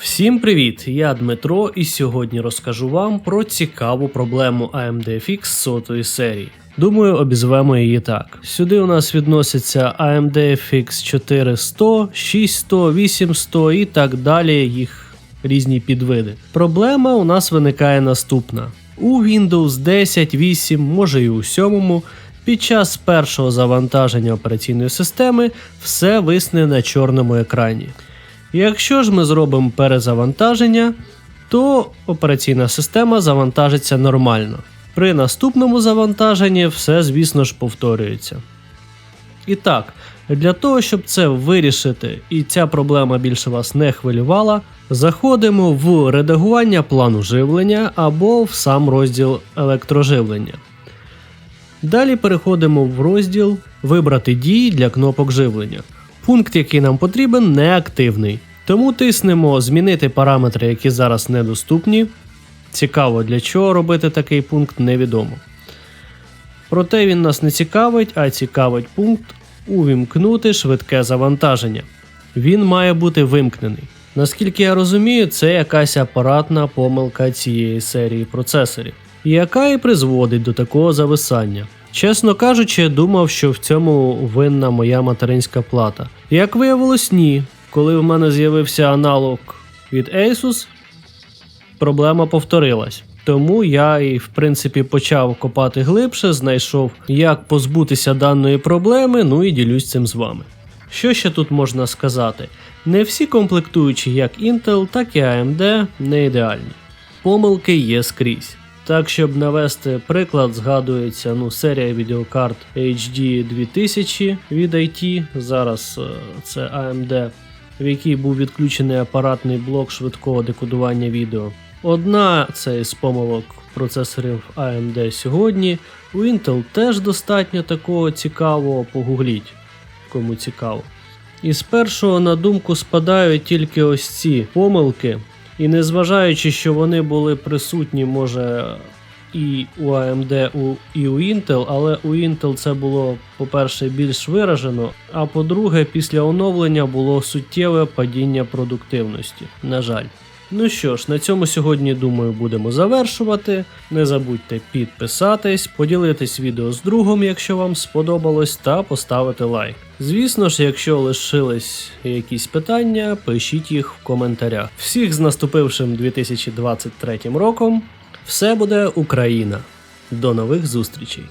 Всім привіт! Я Дмитро, і сьогодні розкажу вам про цікаву проблему AMD FX сотої серії. Думаю, обізвемо її так. Сюди у нас відносяться AMD FX 4100, 6100, 8100 і так далі, їх різні підвиди. Проблема у нас виникає наступна: у Windows 10, 8, може і у 7 під час першого завантаження операційної системи все висне на чорному екрані. Якщо ж ми зробимо перезавантаження, то операційна система завантажиться нормально. При наступному завантаженні все, звісно ж, повторюється. І так, для того, щоб це вирішити і ця проблема більше вас не хвилювала, заходимо в редагування плану живлення або в сам розділ електроживлення. Далі переходимо в розділ Вибрати дії для кнопок живлення. Пункт, який нам потрібен, неактивний. Тому тиснемо Змінити параметри, які зараз недоступні. Цікаво, для чого робити такий пункт, невідомо. Проте він нас не цікавить, а цікавить пункт Увімкнути швидке завантаження. Він має бути вимкнений. Наскільки я розумію, це якась апаратна помилка цієї серії процесорів, яка і призводить до такого зависання. Чесно кажучи, думав, що в цьому винна моя материнська плата. Як виявилось, ні. Коли в мене з'явився аналог від Asus, проблема повторилась. Тому я і в принципі почав копати глибше, знайшов, як позбутися даної проблеми, ну і ділюсь цим з вами. Що ще тут можна сказати? Не всі комплектуючі як Intel, так і AMD не ідеальні. Помилки є скрізь. Так, щоб навести приклад, згадується ну, серія відеокарт HD 2000 від IT. Зараз е, це AMD, в якій був відключений апаратний блок швидкого декодування відео. Одна це з помилок процесорів AMD сьогодні. У Intel теж достатньо такого цікавого, погугліть, кому цікаво. І з першого на думку спадають тільки ось ці помилки. І незважаючи, що вони були присутні, може, і у AMD, і у Intel, але у Intel це було, по-перше, більш виражено, а по-друге, після оновлення було суттєве падіння продуктивності. На жаль. Ну що ж, на цьому сьогодні, думаю, будемо завершувати. Не забудьте підписатись, поділитись відео з другом, якщо вам сподобалось, та поставити лайк. Звісно ж, якщо лишились якісь питання, пишіть їх в коментарях. Всіх з наступившим 2023 роком. Все буде Україна. До нових зустрічей!